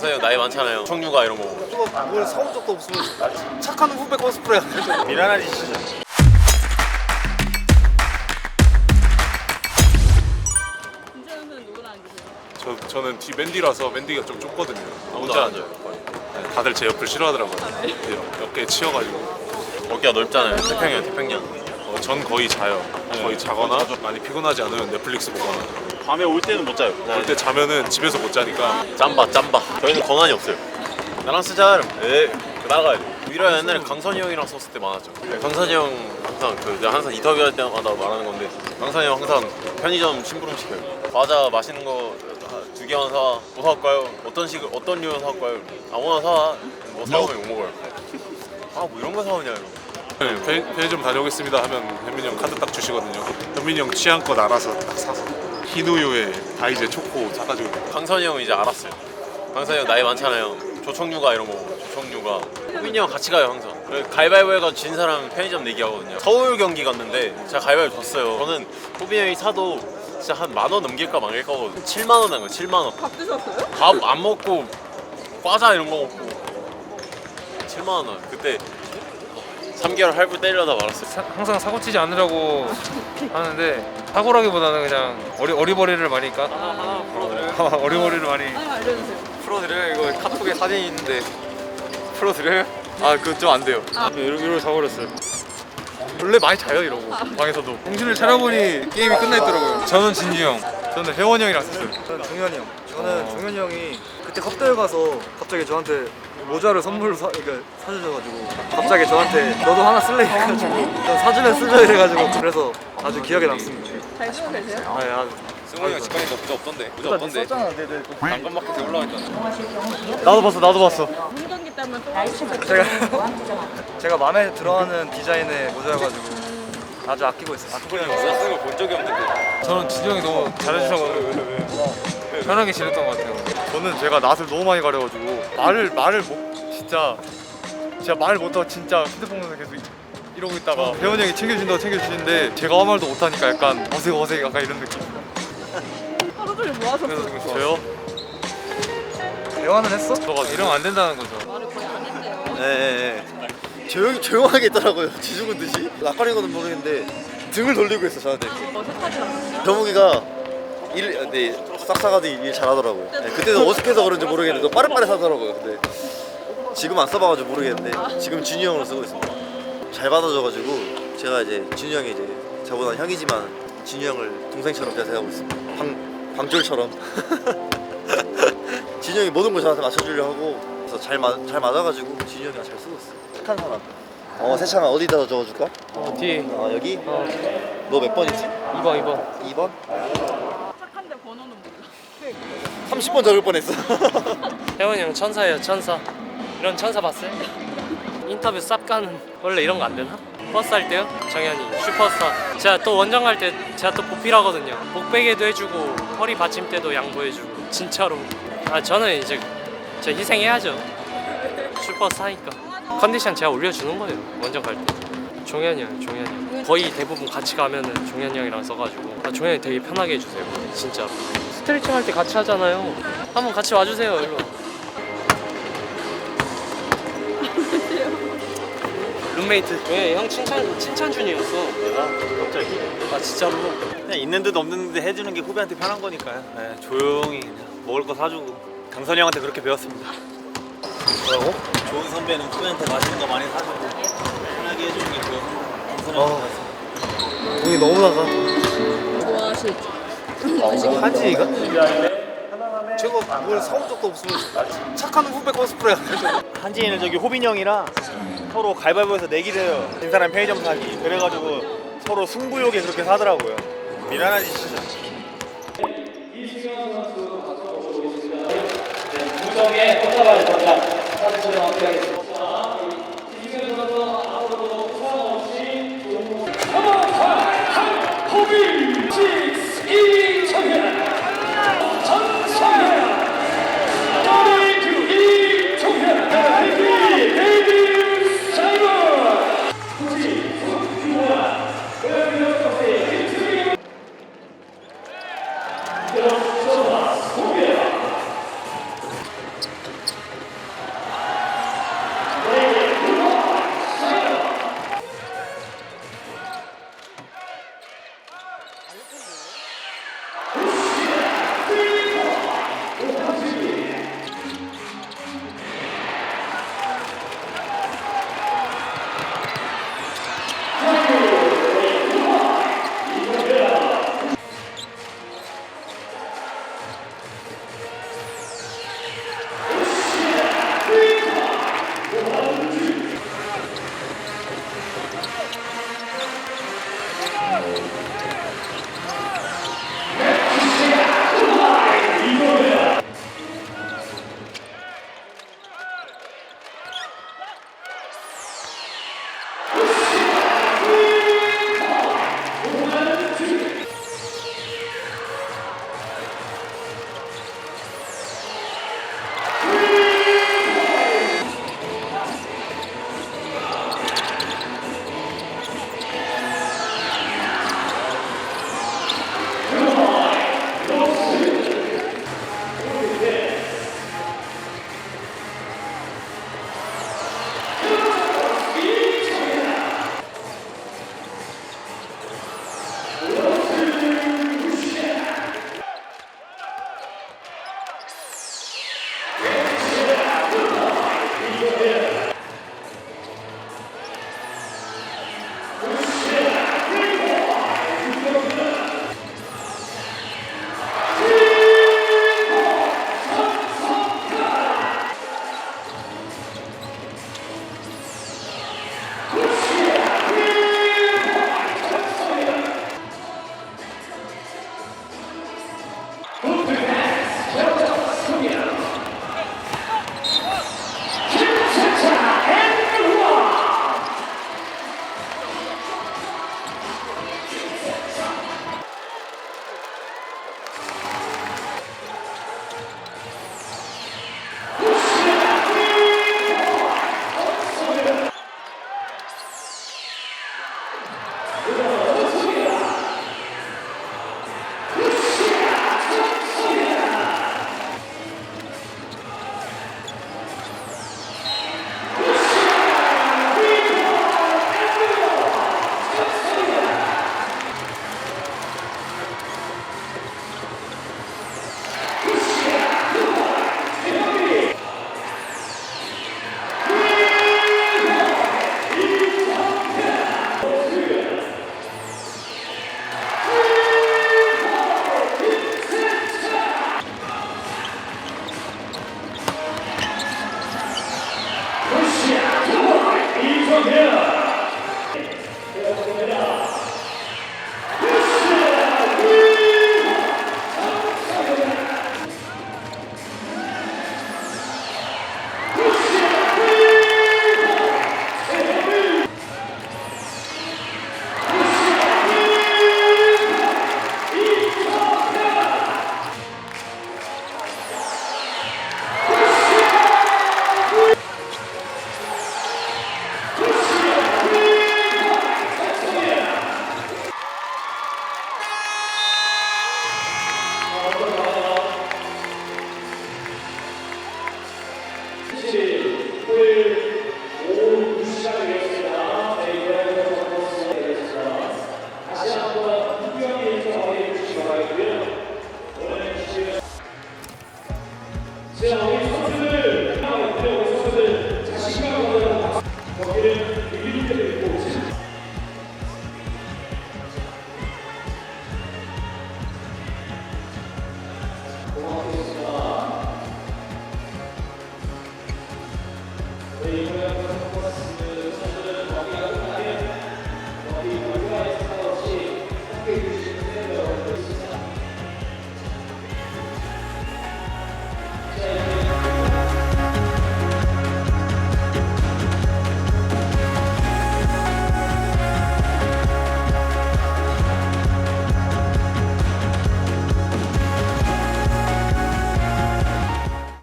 형 나이 많잖아요. 청류가 이런 거. 저거 뭘 사온 적도 없으면 착한 후배 코스프레 미란한 짓이죠. 진재현은 누구랑 앉으세요? 저, 저는 뒤 맨디라서 맨디가 좀 좁거든요. 혼자 안 앉아요. 네, 다들 제 옆을 싫어하더라고요. 네, 어깨에 치여가지고. 어깨가 넓잖아요. 태평양, 태평양. 어, 전 거의 자요. 거의 자거나 많이 피곤하지 않으면 넷플릭스 보거나. 밤에 올 때는 못 자요. 올 때 자면은 집에서 못 자니까 짬바, 짬바. 저희는 권한이 없어요. 나랑 쓰자 에 나가야 돼. 위라 옛날에 강선이 형이랑 썼을 때 많았죠. 네, 강선이 형 항상 그 내가 항상 인터뷰할 때마다 말하는 건데 강선이 형 항상 편의점 심부름 시켜요. 과자 맛있는 거 두 개만 사. 뭐 사올까요? 어떤 식 어떤 류 사올까요? 아무나 사. 뭐 사오면 욕 먹어요. 아 뭐 이런 거 사오냐 이러고. 네, 편- 편의점 다녀오겠습니다 하면 현민이 형 카드 딱 주시거든요. 현민이 형 취향껏 알아서 딱 사서 흰 우유에 다이제 초코 사가지고 강선이 형은 이제 알았어요. 강선이 형 나이 많잖아요. 조청류가 이런 거, 조청류가. 호빈이 형 같이 가요 항상. 그래서 가위바위보 해가 진 사람 편의점 내기 하거든요. 서울 경기 갔는데 제가 가위바위보 졌어요. 저는 호빈이 형이 사도 진짜 한 만 원 넘길까 말까 거거든요. 7만 원 한 거예요. 7만 원. 밥 드셨어요? 밥 안 먹고 과자 이런 거 먹고 7만 원. 그때 3개월 할부 때리려다 말았어요. 사- 항상 사고 치지 않으려고 하는데 사고라기보다는 그냥 어리, 어리버리를 많이 까. 하나 풀어드려요. 어리버리를 많이. 하나 알려주세요. 풀어드려요? 이거 카톡에 사진이 있는데. 풀어드려요? 아 그건 좀 안 돼요. 이러고, 이러고 자버렸어요. 원래 많이 자요 이러고. 방에서도. 정신을 차려보니 게임이 끝나 있더라고요. 저는 진지 형. 저는 혜원 형이랑 썼어요. 저는 종현이 형 저는 종현이 형이 그때 컵대에 가서 갑자기 저한테 모자를 선물로 사, 그러니까 사주셔가지고 갑자기 저한테 너도 하나 쓸래 해가지고 전 사주면 쓰자 이래가지고 그래서 아주 기억에 남습니다 잘 쓰고 계세요? 아, 예, 아주 승훈이 형 직관이가 부자 없던데. 부자 없던데. 썼잖아 네네 당근마켓에 올라와 있잖아. 나도 봤어 나도 봤어 운동기 때문에 또. 제가 제가 마음에 들어하는 디자인의 모자여가지고 아주 아끼고 있어요 아끼고 있어요 쓰는 거본 적이 없는데. 저는 진지 형이 너무 잘해주셔서 편하게 지냈던 것 같아요 저는 제가 낯을 너무 많이 가려가지고 말을 말을 못 진짜 제가 말을 못하고 진짜 휴대폰 보면서 계속 이- 이러고 있다가 배원 형이 챙겨준다고 챙겨주는데 제가 아무 말도 못하니까 약간 어색 어색 약간 이런 느낌 하루 종일 뭐 하셨어요? 저요? 대화는 했어? 너가 이러면 안 된다는 거죠 말을 거의 안 했네요. 네, 조용 조용하게 있더라고요. 지죽은 듯이. 낯가린 건는 모르겠는데 등을 돌리고 있어 저한테. 어색하지 않아요? 정욱이가 일, 네, 싹싹하도 일 잘하더라고요. 네, 그때도 어색해서 그런지 모르겠는데 또 빠릿빠릿하더라고요. 근데 지금 안 써봐가지고 모르겠는데 지금 준이 형으로 쓰고 있습니다. 잘 받아줘가지고 제가 이제 준이 형이 이제 저보다 형이지만 준이 형을 동생처럼 잘 생각하고 있습니다. 방 방졸처럼. 형이 모든 걸 저한테 맞춰주려 하고 그래서 잘, 맞, 잘 맞아가지고 준이 형이랑 잘 쓰고 있어요. 착한 사람. 어 세찬아 어디다 적어줄까? 어, 뒤에 아 여기? 어, 너 몇 번이지? 2번 2번 2번? 착한데 번호는 몰라. 30번 적을 뻔했어. 혜원이 형 천사예요 천사 이런 천사 봤어요? 인터뷰 쌉 가는 원래 이런 거 안 되나? 버스 할 때요? 정현이 슈퍼스타 제가 또 원정 갈 때 제가 또 보필하거든요 목베개도 해주고 허리 받침대도 양보해주고 진짜로 아 저는 이제 저 희생해야죠. 슈퍼스타니까. 컨디션 제가 올려주는 거예요 원정 갈 때. 종현이 형 종현이 형. 거의 대부분 같이 가면은 종현이 형이랑 써가지고. 아, 종현이 되게 편하게 해주세요 진짜로. 스트레칭 할 때 같이 하잖아요. 한번 같이 와주세요 일로 룸메이트. 왜 형 칭찬 칭찬 준이었어 내가. 갑자기. 아 진짜로. 그냥 있는 듯 없는 듯 해주는 게 후배한테 편한 거니까요. 네, 조용히 그냥 먹을 거 사주고 강선이 형한테 그렇게 배웠습니다. 뭐라고? 좋은 선배는 후배한테 맛있는 거 많이 사주고 편하게 해주는 게 좋은 강선이 배웠습니다. 돈이 너무 나가. 좋아하시죠? 한지이가? 제가 뭘 사온 적도 없으면 착한 후배 코스프레 한지인은 저기 호빈 형이랑 서로 가위바위보에서 내기를 해요. 진 사람 편의점 사기. 그래가지고 서로 승부욕에 그렇게 사더라고요. 미란한 짓이 上言、おさわりとか、私のお手上げです。